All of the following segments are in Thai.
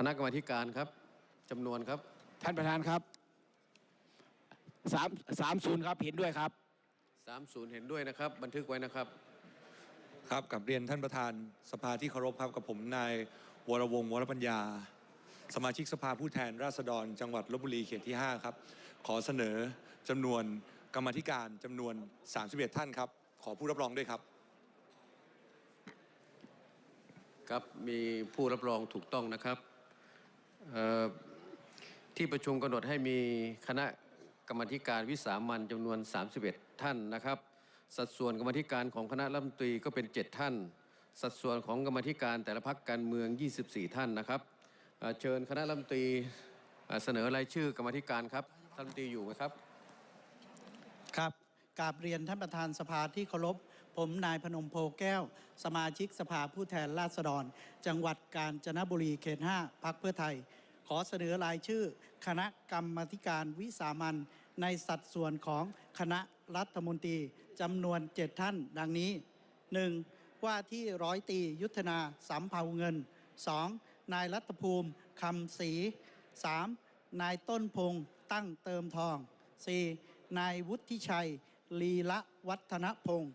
คณะกรรมาธิการครับจำนวนครับท่านประธานครับสามสามศูนย์ครับเห็นด้วยครับ30 เห็นด้วยนะครับ บันทึกไว้นะครับ ครับกับเรียนท่านประธานสภาที่เคารพครับกับผมนายวรวงศ์วรปัญญา สมาชิกสภาผู้แทนราษฎร จังหวัดลบบุรีเขตที่ 5 ครับ ขอเสนอจำนวนกรรมาธิการจำนวน 31 ท่านครับ ขอผู้รับรองด้วยครับ ครับมีผู้รับรองถูกต้องนะครับเอ่อ ที่ประชุมกำหนดให้มีคณะกรรมธิการวิสามันจำนวน 31 ท่านนะครับ สัดส่วนกรรมธิการของคณะรัฐมนตรีก็เป็น 7 ท่าน สัดส่วนของกรรมธิการแต่ละพักการเมือง 24 ท่านนะครับเชิญคณะรัฐมนตรีเสนอรายชื่อกรรมธิการครับท่านรัฐมนตรีอยู่ไหมครับครับกราบเรียนท่านประธานสภาที่เคารพผมนายพนมโพแก้ว สมาชิกสภาผู้แทนราษฎร จังหวัดกาญจนบุรีเขต 5 พักเพื่อไทย ขอเสนอรายชื่อ คณะกรรมธิการวิสามันในสัดส่วนของคณะรัฐมนตรีจำนวน 7 ท่าน ดังนี้ 1. ว่าที่ร้อยตียุทธนาสำเภาเงิน 2. นายรัตภูมิคำศรี 3. นายต้นพงษ์ตั้งเติมทอง 4. นายวุฒิชัย ลีละวัฒนพงศ์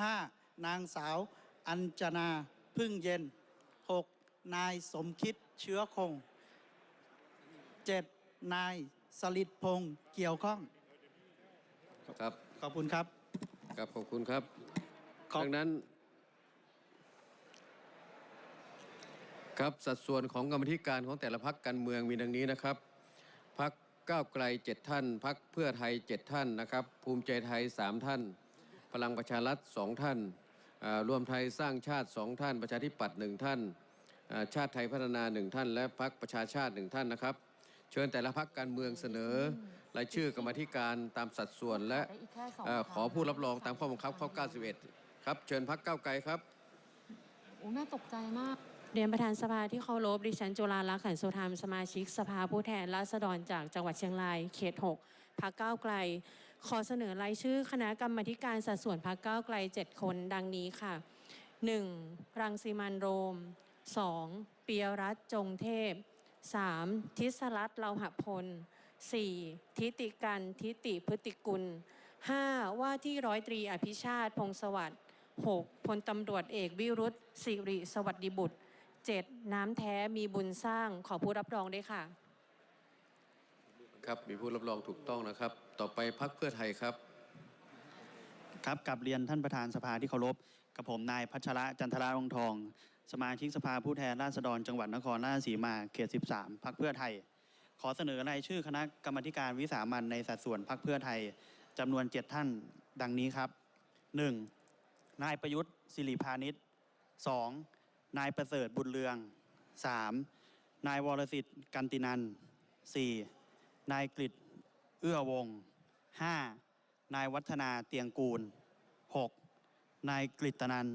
5. นางสาว อัญจนา พึ่งเย็น 6. นายสมคิดเชื้อคง 7. นายสลิดพงศ์เกี่ยวข้อง ครับขอบคุณครับ ครับขอบคุณครับขอบ ดังนั้น ครับสัดส่วนของกรรมธิการของแต่ละพักการเมืองมีดังนี้นะครับพักก้าวไกลเจ็ดท่านพักเพื่อไทยเจ็ดท่านนะครับ ภูมิใจไทยสามท่าน พลังประชารัฐสองท่านอ่ารวมไทยสร้างชาติสองท่าน ประชาธิปัตย์หนึ่งท่านอ่าชาติไทยพัฒนาหนึ่งท่าน และพักประชาชาติหนึ่งท่านนะครับ เชิญแต่ละพักการเมืองเสนอรายชื่อกรรมธิการตามสัดส่วนและได้อีกแค่สองเอ่อครั้งขอผู้รับรองตามข้อบังคับข้อ 91 ครับ เชิญพักเก้าวไกลครับโอ้แม่ตกใจมากเรียนประธานสภาที่เคารพดิฉันจุฬาลักษณ์ขันสุธรรมสมาชิก สภาผู้แทนราษฎรจากจังหวัดเชียงรายเขต 6พักก้าวไกล ขอเสนอรายชื่อคณะกรรมาธิการสัดส่วนพักก้าวไกล 7 คนดังนี้ค่ะ 1. รังสีมันโรม 2. ปียรัตน์จงเทพ 3. ทิศรัตน์เลาหพล 4. ทิติกันทิติพฤติกุล 5. ว่าที่ร้อยตรีอภิชาติพงศ์สวัสดิ์ 6. พลตำรวจเอกวิรุธสิริสวัสดิบุตร 7. น้ำแท้มีบุญสร้างขอผู้รับรองด้วยค่ะ ครับมีผู้รับรองถูกต้องนะครับ ต่อไปพักเพื่อไทยครับครับกับเรียนท่านประธานสภาที่เคารพกับผมนายพัชระจันทรารงทอง สมาชิกสภาผู้แทนราษฎรจังหวัดนครราชสีมาเขต 13 พักเพื่อไทย ขอเสนอรายชื่อคณะกรรมการวิสามันในสัดส่วนพักเพื่อไทยจำนวน 7 ท่าน ดังนี้ครับ 1. นายประยุทธ์สิริพานิช 2. นายประเสริฐบุญเรือง 3. นายวรสิทธิ์กันตินัน 4. นายกฤษเอื้อวง 5. นายวัฒนาเตียงกูล 6. นายกฤตนัน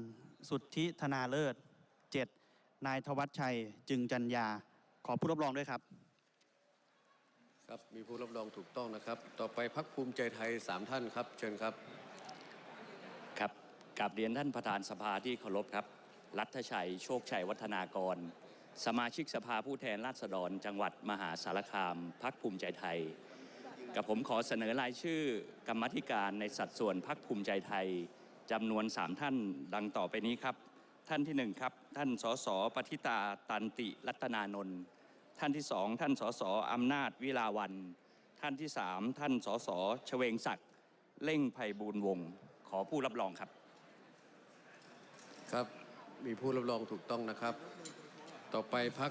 สุทธิธนาเลิศ นายทวัชชัยจึงจันยา ขอผู้รับรองด้วยครับ ครับมีผู้รับรองถูกต้องนะครับ ต่อไปพักภูมิใจไทย3ท่านครับ เชิญครับครับกราบเรียนท่านประธานสภาที่เคารพครับ รัฐชัยโชคชัยวัฒนากร สมาชิกสภาผู้แทนราษฎร จังหวัดมหาสารคามพักภูมิใจไทย กับผมขอเสนอรายชื่อกรรมธิการในสัดส่วนพักภูมิใจไทยจำนวน3ท่านดังต่อไปนี้ครับ ท่านที่หนึ่งครับ ท่านสสปฏิตาตันติรัตนานนท์ท่านที่สองท่านสสอำนาจวิลาวัน ท่านที่สามท่านสสชเวงศักดิ์เล่งไพบูลย์วงศ์ขอผู้รับรองครับ ครับมีผู้รับรองถูกต้องนะครับ ต่อไปพัก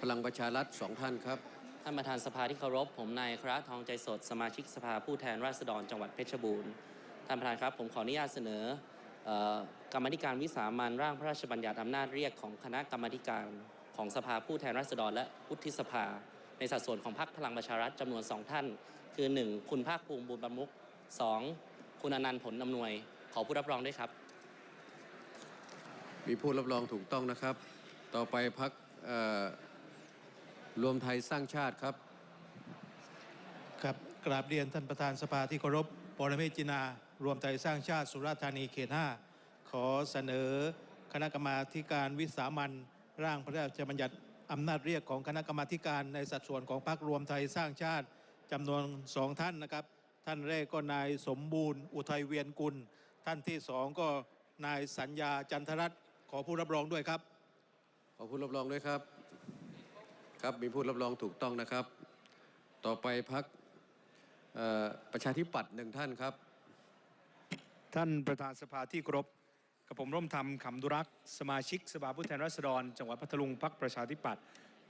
พลังประชารัฐสองท่านครับท่านประธานสภาที่เคารพผมนายคราทองใจสดสมาชิกสภาผู้แทนราษฎรจังหวัดเพชรบูรณ์ท่านประธานครับ ผมขออนุญาตเสนอเอ่อ กรรมาธิการวิสามันร่างพระราชบัญญัติอำนาจเรียกของคณะกรรมาธิการของสภาผู้แทนราษฎรและวุฒิสภา ในสัดส่วนของพรรคพลังประชารัฐจำนวนสองท่าน คือ 1 คุณภาคภูมิบุญประมุก2คุณอนันต์ผลอำนวย ขอผู้รับรองด้วยครับ มีผู้รับรองถูกต้องนะครับ ต่อไปพักรวมไทยสร้างชาติครับ ครับกราบเรียนท่านประธานสภาที่เคารพปรเมศจินา รวมไทยสร้างชาติสุราษฎร์ธานีเขต 5 ขอเสนอคณะกรรมาการวิสามันร่างพระราชบัญญัติอำนาจเรียกของคณะกรรมาการในสัดส่วนของพรรครวมไทยสร้างชาติจำนวนสองท่านนะครับ ท่านแรกก็นายสมบูรณ์ อุทัยเวียนกุล ท่านที่สองก็นายสัญญาจันทรัตน์ขอผู้รับรองด้วยครับ ขอผู้รับรองด้วยครับ ครับมีผู้รับรองถูกต้องนะครับ ต่อไปพักประชาธิปัตย์หนึ่งท่านครับ ท่านประธานสภาที่เคารพกับผมร่วมธรรมขำดุรักษ์สมาชิกสภาผู้แทนราษฎร จังหวัดพัทลุงพักประชาธิปัตย์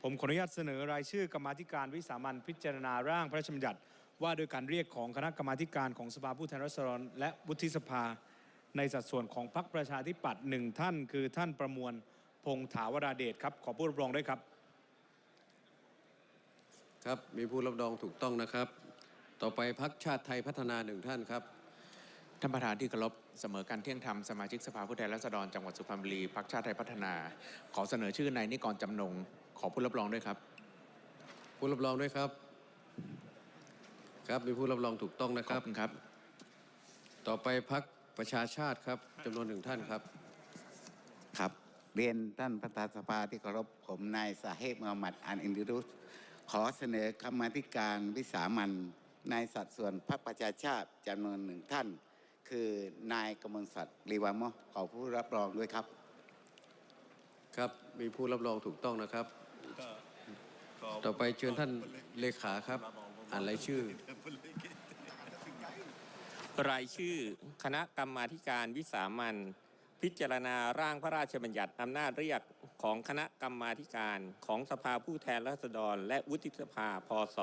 ผมขออนุญาตเสนอรายชื่อกรรมาธิการวิสามัญพิจารณาร่างพระราชบัญญัติ ว่าโดยการเรียกของคณะกรรมาธิการของสภาผู้แทนราษฎร และวุฒิสภา ในสัดส่วนของพรรคประชาธิปัตย์หนึ่งท่านคือท่านประมวลพงษ์ถาวราเดชครับ ขอผู้รับรองด้วยครับ ครับมีผู้รับรองถูกต้องนะครับ ต่อไปพักชาติไทยพัฒนาหนึ่งท่านครับ ท่านประธานที่เคารพเสมอการเที่ยงธรรมสมาชิกสภาผู้แทนราษฎรจังหวัดสุพรรณบุรีพรรคชาติไทยพัฒนา ขอเสนอชื่อนายนิกรจำนง ขอผู้รับรองด้วยครับ ผู้รับรองด้วยครับ ครับมีผู้รับรองถูกต้องนะคขอรับบ คุณครับ ต่อไปพักประชาชาติครับจำนวนหนึ่งท่านครับ ครับเรียนท่านประธานสภาที่เคารพผมนายสาเฮบมูฮัมหมัดอันอินดิรุสขอเสนอกรรมาธิการวิสามันในสัดส่วนพรรคประชาชาติจำนวนหนึ่งท่าน คือนายกมลศักดิ์ลีวามะขอผู้รับรองด้วยครับ ครับมีผู้รับรองถูกต้องนะครับ ต่อไปเชิญท่านเลขาครับ อ่านรายชื่อ รายชื่อคณะกรรมาธิการวิสามันพิจารณาร่างพระราชบัญญัติอำนาจเรียกของคณะกรรมาธิการของสภาผู้แทนราษฎร และวุฒิสภาพศ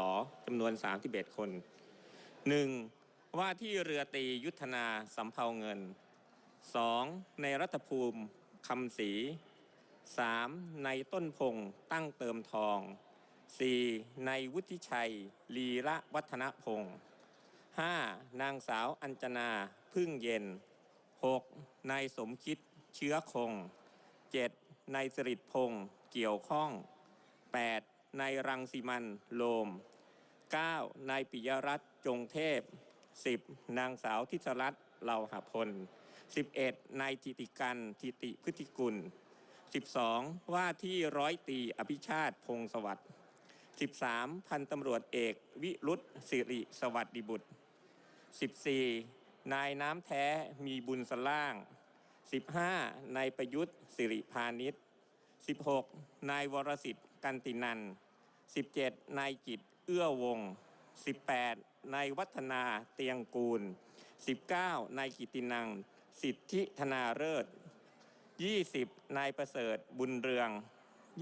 จำนวน 31 คน 1. ว่าที่เรือตียุทธนาสำเภาเงิน 2. ในรัฐภูมิคำศรี 3. ในต้นพงตั้งเติมทอง 4. ในวุฒิชัย ลีระวัฒนพงศ์ 5. นางสาวอัญจนาพึ่งเย็น 6. นายสมคิดเชื้อคง 7. นายสริดพงศ์เกี่ยวข้อง 8. นายรังสิมันโลม 9. นายปิยรัตน์จงเทพ 10. นางสาวทิศรัตน์เหล่าหพล 11. นายทิติกันทิติพฤติกุล 12. ว่าที่ร้อยตรีอภิชาติพงศวัสดิ์ 13. พันตำรวจเอกวิรุธสิริสวัสดิบุตร 14. นายน้ำแท้มีบุญสล่าง 15. นายประยุทธ์สิริพาณิชย์ 16. นายวรสิทธิ์กันตินัน 17. นายกิจเอื้อวง 18. นายวัฒนาเตียงกูล 19. นายกิตินัง สิทธิธนาเลิศ 20. นายประเสริฐบุญเรือง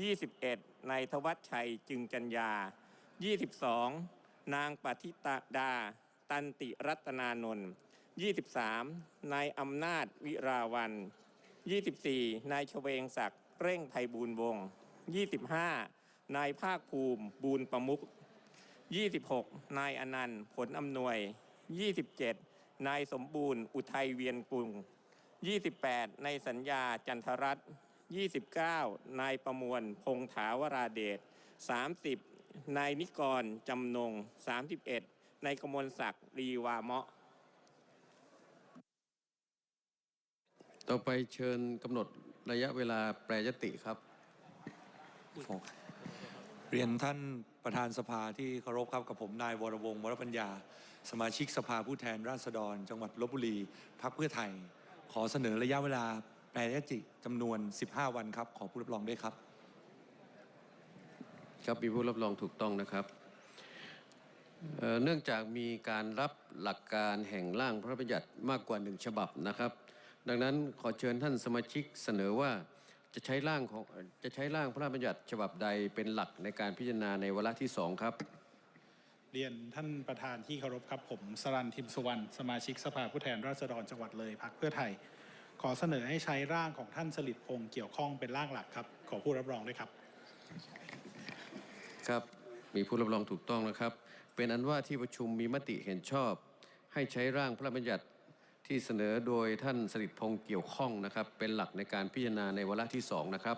21. นายทวัชชัยจึงจัญญา 22. นางปฏิตาดา ตันติรัตนานนท์ 23. นายอำนาจวิราวัน 24. นายชเวงศักดิ์เร่งไพบูลวงศ์ 25. นายภาคภูมิบูรประมุข 26. นายอนันต์ ผลอำนวย 27. นายสมบูรณ์ อุทัยเวียนกรุง 28 นายสัญญาจันทรัตน์29 นายประมวล พงถาวราเดช 30 นายนิกร จำนง 31 นายกมลศักดิ์รีวาเมาะ ต่อไปเชิญกำหนดระยะเวลาแปรยติครับ เรียนท่านประธานสภาที่เคารพครับกับผมนายวรวงศ์วรปัญญา สมาชิกสภาผู้แทนราษฎร จังหวัดลบบุรีพักเพื่อไทย ขอเสนอระยะเวลาแปรยติจำนวน 15 วันครับ ขอผู้รับรองด้วยครับ ครับมีผู้รับรองถูกต้องนะครับเอ่อเนื่องจากมีการรับหลักการแห่งร่างพระราชบัญญัติมากกว่าหนึ่งฉบับนะครับ ดังนั้นขอเชิญท่านสมาชิกเสนอว่า จะใช้ร่างของจะใช้ร่างพระราชบัญญัติฉบับใดเป็นหลักในการพิจารณาในวาระที่สองครับ เรียนท่านประธานที่เคารพครับผมสรันทิมสุวรรณสมาชิกสภาผู้แทนราษฎรจังหวัดเลยพักเพื่อไทย ขอเสนอให้ใช้ร่างของท่านสลิดพงษ์เกี่ยวข้องเป็นร่างหลักครับขอผู้รับรองด้วยครับ ครับมีผู้รับรองถูกต้องนะครับ เป็นอันว่าที่ประชุมมีมติเห็นชอบ ให้ใช้ร่างพระราชบัญญัติ ที่เสนอโดยท่านสลิดพงษ์เกี่ยวข้องนะครับ เป็นหลักในการพิจารณาในวาระที่สองนะครับ